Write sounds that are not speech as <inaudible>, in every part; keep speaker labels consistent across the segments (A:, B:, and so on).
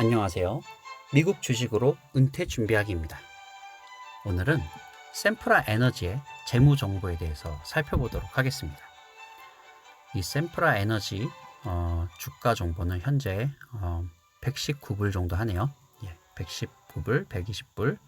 A: 안녕하세요. 미국 주식으로 은퇴 준비하기입니다. 오늘은 샘프라 에너지의 재무 정보에 대해서 살펴보도록 하겠습니다. 이 샘프라 에너지 어, 주가 정보는 현재 어, 119불 정도 하네요. 예, 119불, 120불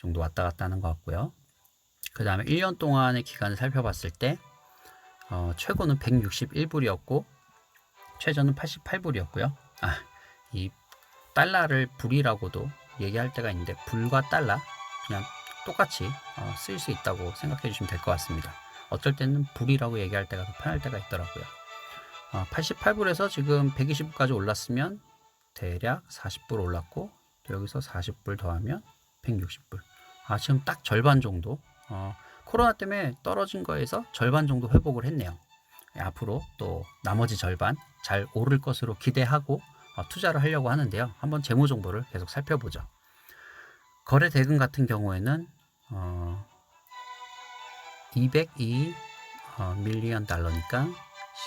A: 정도 왔다 갔다 하는 것 같고요. 그 다음에 1년 동안의 기간을 살펴봤을 때 어, 최고는 161불이었고 최저는 88불이었고요. 아, 이 달러를 불이라고도 얘기할 때가 있는데 불과 달러 그냥 똑같이 어, 쓰일 수 있다고 생각해 주시면 될 것 같습니다. 어쩔 때는 불이라고 얘기할 때가 더 편할 때가 있더라고요. 어, 88불에서 지금 120불까지 올랐으면 대략 40불 올랐고 또 여기서 40불 더하면 160불. 아 지금 딱 절반 정도. 어, 코로나 때문에 떨어진 거에서 절반 정도 회복을 했네요. 예, 앞으로 또 나머지 절반 잘 오를 것으로 기대하고 어, 투자를 하려고 하는데요. 한번 재무 정보를 계속 살펴보죠. 거래 대금 같은 경우에는 어, 202 어, 밀리언 달러니까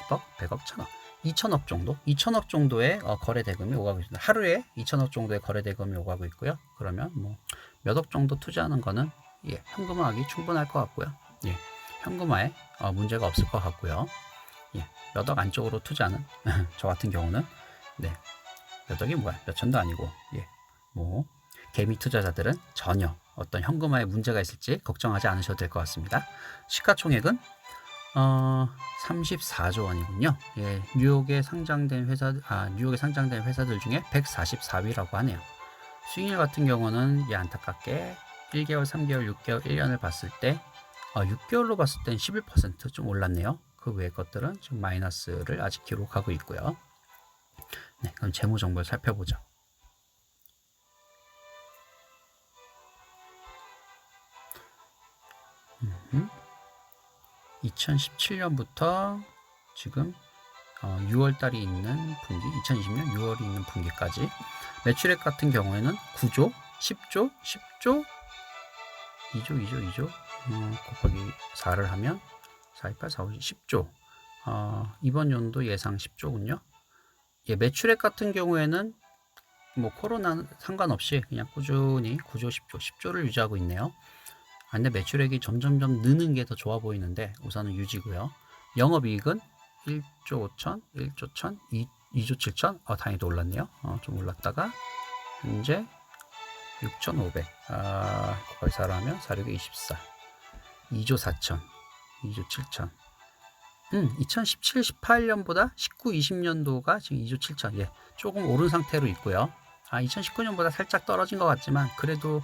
A: 10억, 100억, 1000억, 2000억 정도, 2000억 정도의 어, 거래 대금이 오가고 있습니다. 하루에 2000억 정도의 거래 대금이 오가고 있고요. 그러면 뭐 몇 억 정도 투자하는 거는 예, 현금화하기 충분할 것 같고요. 예, 현금화에 어, 문제가 없을 것 같고요. 예, 몇 억 안쪽으로 투자는 <laughs> 저 같은 경우는 네, 몇 억이 뭐야, 몇 천도 아니고 예, 뭐 개미 투자자들은 전혀 어떤 현금화에 문제가 있을지 걱정하지 않으셔도 될 것 같습니다. 시가총액은 어, 34조 원이군요. 예, 뉴욕에 상장된 회사, 아, 뉴욕에 상장된 회사들 중에 144위라고 하네요. 수익률 같은 경우는 예, 안타깝게 1개월, 3개월, 6개월, 1년을 봤을 때, 어, 6개월로 봤을 땐 11%좀 올랐네요. 그 외의 것들은 좀 마이너스를 아직 기록하고 있고요. 네, 그럼 재무 정보를 살펴보죠. 음흠. 2017년부터 지금 어, 6월 달이 있는 분기, 2020년 6월이 있는 분기까지 매출액 같은 경우에는 9조, 10조, 10조, 2조, 2조, 2조 어, 곱하기 4를 하면 4, 2, 8, 4, 5, 10조 어, 이번 연도 예상 10조군요. 예, 매출액 같은 경우에는 뭐 코로나 상관없이 그냥 꾸준히 9조, 10조, 10조를 유지하고 있네요. 아, 근데 매출액이 점점점 느는 게 더 좋아 보이는데 우선은 유지고요. 영업이익은 1조 5천, 1조 1천, 2, 2조 7천, 어, 다행히도 올랐네요. 어, 좀 올랐다가 현재 6,500, 아, 4로 하면 4, 6에 24, 2조 4천, 2조 7천. 음, 2017, 18년보다 19, 20년도가 지금 2조 7천, 예, 조금 오른 상태로 있고요. 아, 2019년보다 살짝 떨어진 것 같지만 그래도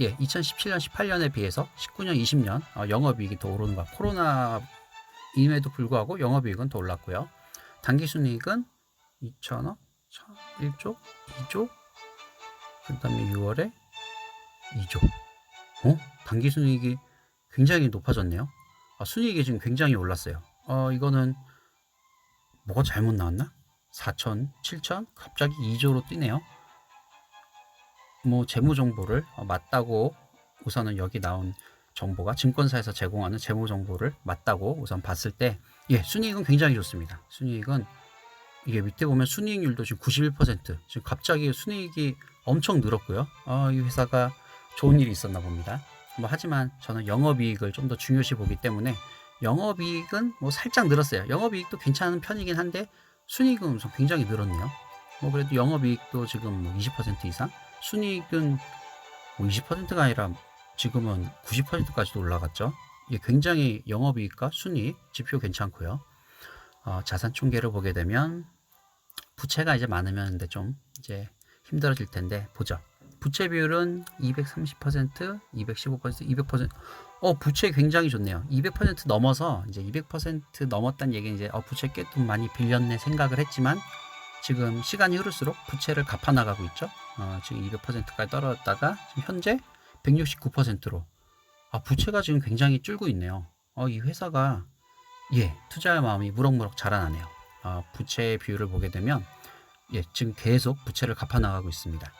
A: 예, 2017년, 18년에 비해서 19년, 20년 어, 영업이익이 더 오르는 것. 코로나 임에도 불구하고 영업이익은 더 올랐고요. 당기순이익은 2천억, 1조, 2조, 그 다음에 6월에 2조. 어? 당기순이익이 굉장히 높아졌네요. 아, 순이익이 지금 굉장히 올랐어요. 어, 이거는 뭐가 잘못 나왔나? 4천, 7천? 갑자기 2조로 뛰네요. 뭐 재무 정보를 어, 맞다고 우선은 여기 나온 정보가 증권사에서 제공하는 재무 정보를 맞다고 우선 봤을 때 예, 순이익은 굉장히 좋습니다. 순이익은 이게 밑에 보면 순이익률도 지금 91% 지금 갑자기 순이익이 엄청 늘었고요. 어, 이 회사가 좋은 일이 있었나 봅니다. 뭐 하지만 저는 영업이익을 좀 더 중요시 보기 때문에 영업이익은 뭐 살짝 늘었어요. 영업이익도 괜찮은 편이긴 한데 순이익은 우선 굉장히 늘었네요. 뭐 그래도 영업이익도 지금 뭐 20% 이상 순이익은 뭐 20%가 아니라 지금은 90%까지도 올라갔죠. 이게 굉장히 영업이익과 순이익 지표 괜찮고요. 어, 자산 총계를 보게 되면 부채가 이제 많으면 근데 좀 이제 힘들어질 텐데 보죠. 부채 비율은 230%, 215%, 200%. 어, 부채 굉장히 좋네요. 200% 넘어서 이제 200% 넘었다는 얘기는 이제 어, 부채 꽤 돈 많이 빌렸네 생각을 했지만 지금 시간이 흐를수록 부채를 갚아 나가고 있죠. 어, 지금 200%까지 떨어졌다가 지금 현재 169%로 아, 부채가 지금 굉장히 줄고 있네요. 어, 이 회사가 예, 투자할 마음이 무럭무럭 자라나네요. 어, 부채 비율을 보게 되면 예, 지금 계속 부채를 갚아 나가고 있습니다.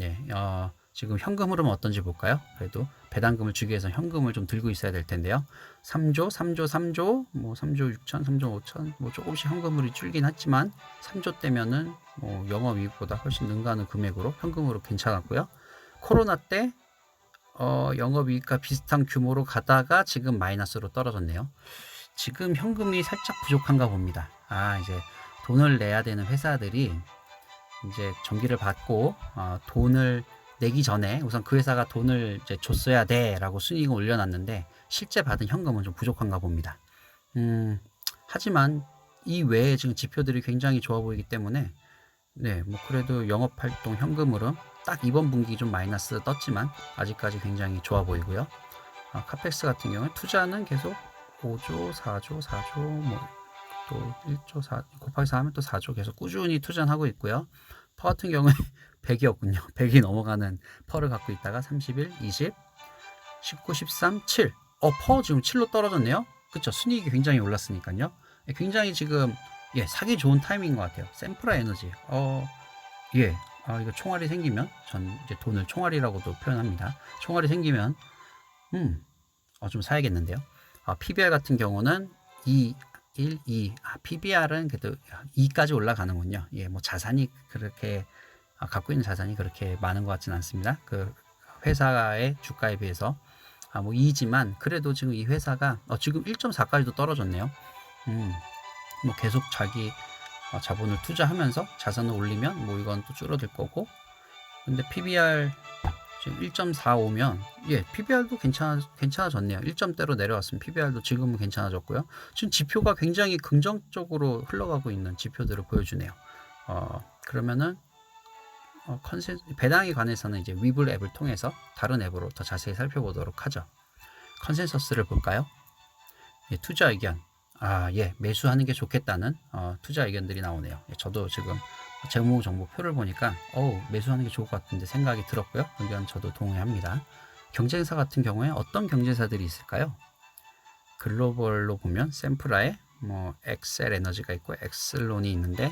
A: 예, 어, 지금 현금 흐름은 어떤지 볼까요? 그래도 배당금을 주기 위해서 현금을 좀 들고 있어야 될 텐데요. 3조, 3조, 3조, 뭐 3조 6천, 3조 5천, 뭐 조금씩 현금으로 줄긴 했지만 3조 때면은 뭐 영업이익보다 훨씬 능가하는 금액으로 현금으로 괜찮았고요. 코로나 때 어, 영업이익과 비슷한 규모로 가다가 지금 마이너스로 떨어졌네요. 지금 현금이 살짝 부족한가 봅니다. 아 이제 돈을 내야 되는 회사들이 이제 전기를 받고 어, 돈을 내기 전에 우선 그 회사가 돈을 이제 줬어야 돼라고 순이익을 올려놨는데 실제 받은 현금은 좀 부족한가 봅니다. 음, 하지만 이 외에 지금 지표들이 굉장히 좋아 보이기 때문에 네, 뭐 그래도 영업 활동 현금 흐름 딱 이번 분기 좀 마이너스 떴지만 아직까지 굉장히 좋아 보이고요. 아, 카펙스 같은 경우는 투자는 계속 5조, 4조, 4조, 뭐또 1조 4 곱하기 4 하면 또 4조 계속 꾸준히 투자는 하고 있고요. 퍼 같은 경우에 100이었군요. 100이 <laughs> 넘어가는 퍼를 갖고 있다가 31, 20, 19, 13, 7. 어, 퍼 지금 7로 떨어졌네요. 그쵸. 순이익이 굉장히 올랐으니까요. 예, 굉장히 지금, 예, 사기 좋은 타이밍인 것 같아요. 샘프라 에너지. 어, 예. 아, 이거 총알이 생기면, 전 이제 돈을 총알이라고도 표현합니다. 총알이 생기면, 음, 어, 좀 사야겠는데요. 아, PBR 같은 경우는 2, 1, 2. 아, PBR은 그래도 2까지 올라가는군요. 예, 뭐 자산이 그렇게 아, 갖고 있는 자산이 그렇게 많은 것 같지는 않습니다. 그 회사의 주가에 비해서 아, 뭐 2지만 그래도 지금 이 회사가 어, 지금 1.4까지도 떨어졌네요. 음, 뭐 계속 자기 어, 자본을 투자하면서 자산을 올리면 뭐 이건 또 줄어들 거고 근데 PBR 지금 1.45면 예 PBR도 괜찮아 괜찮아졌네요. 1점대로 내려왔으면 PBR도 지금은 괜찮아졌고요. 지금 지표가 굉장히 긍정적으로 흘러가고 있는 지표들을 보여주네요. 어 그러면은 어, 컨센 배당에 관해서는 이제 위블 앱을 통해서 다른 앱으로 더 자세히 살펴보도록 하죠. 컨센서스를 볼까요? 예, 투자 의견. 아, 예, 매수하는 게 좋겠다는 어, 투자 의견들이 나오네요. 예, 저도 지금 재무 정보표를 보니까 어우, 매수하는 게 좋을 것 같은데 생각이 들었고요. 의견 저도 동의합니다. 경쟁사 같은 경우에 어떤 경쟁사들이 있을까요? 글로벌로 보면 샘프라에 뭐 엑셀 에너지가 있고 엑슬론이 있는데 예,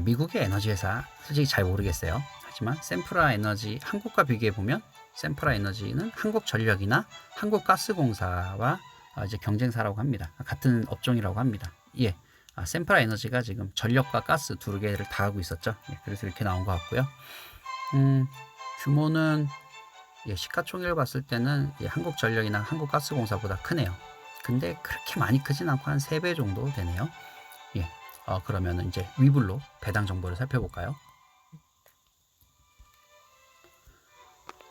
A: 미국의 에너지 회사 솔직히 잘 모르겠어요. 하지만 샘프라 에너지 한국과 비교해 보면 샘프라 에너지는 한국 전력이나 한국 가스공사와 아, 이제 경쟁사라고 합니다. 같은 업종이라고 합니다. 예, 아, 샘프라 에너지가 지금 전력과 가스 두 개를 다 하고 있었죠. 예, 그래서 이렇게 나온 것 같고요. 음, 규모는 예, 시가총액을 봤을 때는 예, 한국전력이나 한국가스공사보다 크네요. 근데 그렇게 많이 크진 않고 한 3배 정도 되네요. 예, 어, 그러면 이제 위블로 배당 정보를 살펴볼까요?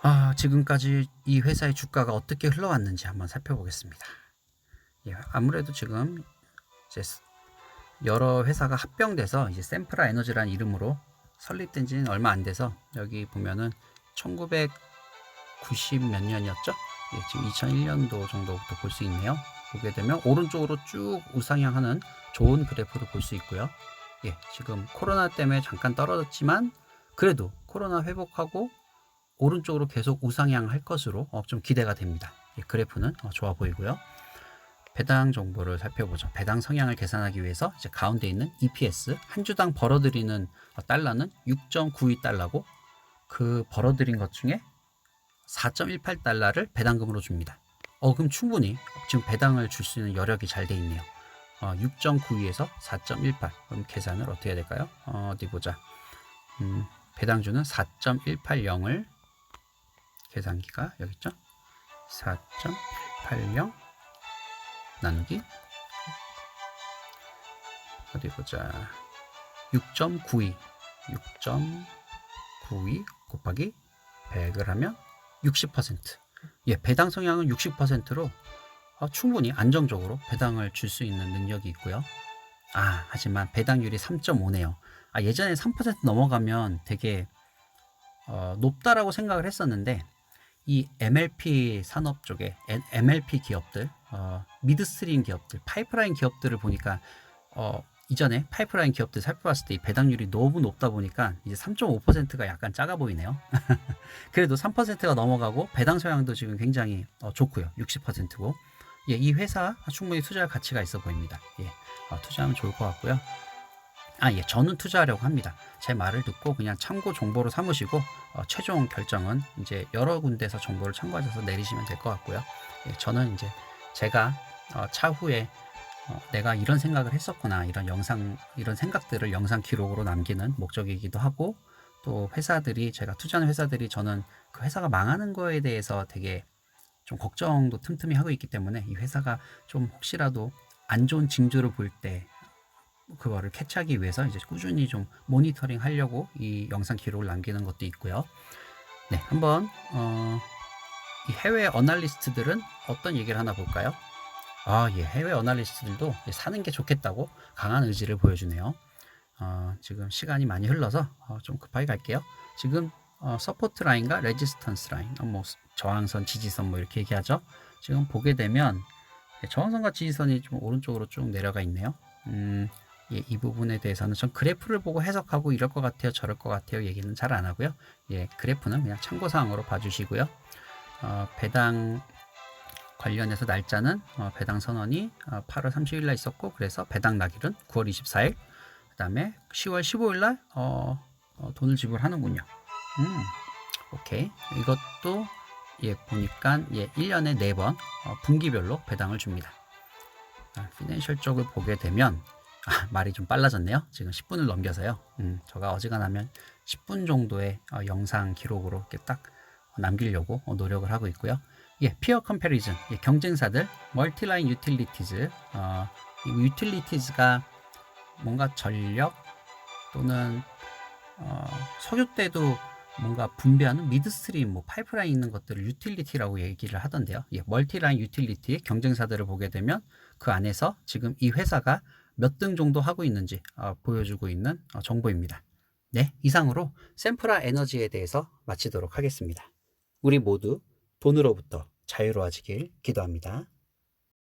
A: 아, 지금까지 이 회사의 주가가 어떻게 흘러왔는지 한번 살펴보겠습니다. 예, 아무래도 지금 이제 여러 회사가 합병돼서 이제 샘프라 에너지라는 이름으로 설립된 지는 얼마 안 돼서 여기 보면은 1990 몇 년이었죠? 예, 지금 2001년도 정도부터 볼 수 있네요. 보게 되면 오른쪽으로 쭉 우상향하는 좋은 그래프를 볼 수 있고요. 예, 지금 코로나 때문에 잠깐 떨어졌지만 그래도 코로나 회복하고 오른쪽으로 계속 우상향할 것으로 어, 좀 기대가 됩니다. 예, 그래프는 어, 좋아 보이고요. 배당 정보를 살펴보죠. 배당 성향을 계산하기 위해서 이제 가운데 있는 EPS 한 주당 벌어들이는 어, 달러는 6.92달러고 그 벌어들인 것 중에 4.18달러를 배당금으로 줍니다. 어, 그럼 충분히 지금 배당을 줄 수 있는 여력이 잘 돼 있네요. 어, 6.92에서 4.18. 그럼 계산을 어떻게 해야 될까요? 어, 어디 보자. 음, 배당주는 4.180을 계산기가 여기 있죠? 4.180 나누기 어디 보자. 6.92 6.92 곱하기 100을 하면 60% 예, 배당 성향은 60%로 어, 충분히 안정적으로 배당을 줄 수 있는 능력이 있고요. 아, 하지만 배당률이 3.5네요. 아, 예전에 3% 넘어가면 되게 어, 높다라고 생각을 했었는데 이 MLP 산업 쪽에 MLP 기업들, 어, 미드스트림 기업들, 파이프라인 기업들을 보니까 어, 이전에 파이프라인 기업들 살펴봤을 때이 배당률이 너무 높다 보니까 이제 3.5%가 약간 작아 보이네요. <laughs> 그래도 3%가 넘어가고 배당 소양도 지금 굉장히 어, 좋고요. 60%고. 예, 이 회사 충분히 투자할 가치가 있어 보입니다. 예, 어, 투자하면 좋을 것 같고요. 아, 예, 저는 투자하려고 합니다. 제 말을 듣고 그냥 참고 정보로 삼으시고 어, 최종 결정은 이제 여러 군데서 정보를 참고하셔서 내리시면 될 것 같고요. 예, 저는 이제 제가 어, 차후에 어, 내가 이런 생각을 했었구나 이런 영상 이런 생각들을 영상 기록으로 남기는 목적이기도 하고 또 회사들이 제가 투자하는 회사들이 저는 그 회사가 망하는 거에 대해서 되게 좀 걱정도 틈틈이 하고 있기 때문에 이 회사가 좀 혹시라도 안 좋은 징조를 볼 때 그거를 캐치하기 위해서 이제 꾸준히 좀 모니터링 하려고 이 영상 기록을 남기는 것도 있고요. 네, 한번 어, 이 해외 어널리스트들은 어떤 얘기를 하나 볼까요? 아, 예, 해외 어널리스트들도 사는 게 좋겠다고 강한 의지를 보여주네요. 어, 지금 시간이 많이 흘러서 어, 좀 급하게 갈게요. 지금 어, 서포트 라인과 레지스턴스 라인, 어, 뭐 저항선, 지지선 뭐 이렇게 얘기하죠. 지금 보게 되면 예, 저항선과 지지선이 좀 오른쪽으로 쭉 내려가 있네요. 음, 예, 이 부분에 대해서는 전 그래프를 보고 해석하고 이럴 것 같아요, 저럴 것 같아요 얘기는 잘 안 하고요. 예, 그래프는 그냥 참고 사항으로 봐주시고요. 어, 배당 관련해서 날짜는 어, 배당 선언이 어, 8월 30일 날 있었고 그래서 배당 날일은 9월 24일 그다음에 10월 15일 날 어, 어, 돈을 지불하는군요. 음, 오케이. 이것도 예 보니까 예 1년에 4번 어, 분기별로 배당을 줍니다. 아, 피낸셜 쪽을 보게 되면 아, 말이 좀 빨라졌네요. 지금 10분을 넘겨서요. 음, 제가 어지간하면 10분 정도의 어, 영상 기록으로 이렇게 딱 남기려고 어, 노력을 하고 있고요. 예, 피어 컴패리즌, 예, 경쟁사들, 멀티라인 유틸리티즈, 어, 이 유틸리티즈가 뭔가 전력 또는 어, 석유 때도 뭔가 분배하는 미드스트림, 뭐 파이프라인 있는 것들을 유틸리티라고 얘기를 하던데요. 예, 멀티라인 유틸리티의 경쟁사들을 보게 되면 그 안에서 지금 이 회사가 몇 등 정도 하고 있는지 어, 보여주고 있는 어, 정보입니다. 네, 이상으로 샘프라 에너지에 대해서 마치도록 하겠습니다. 우리 모두 돈으로부터 자유로워지길 기도합니다.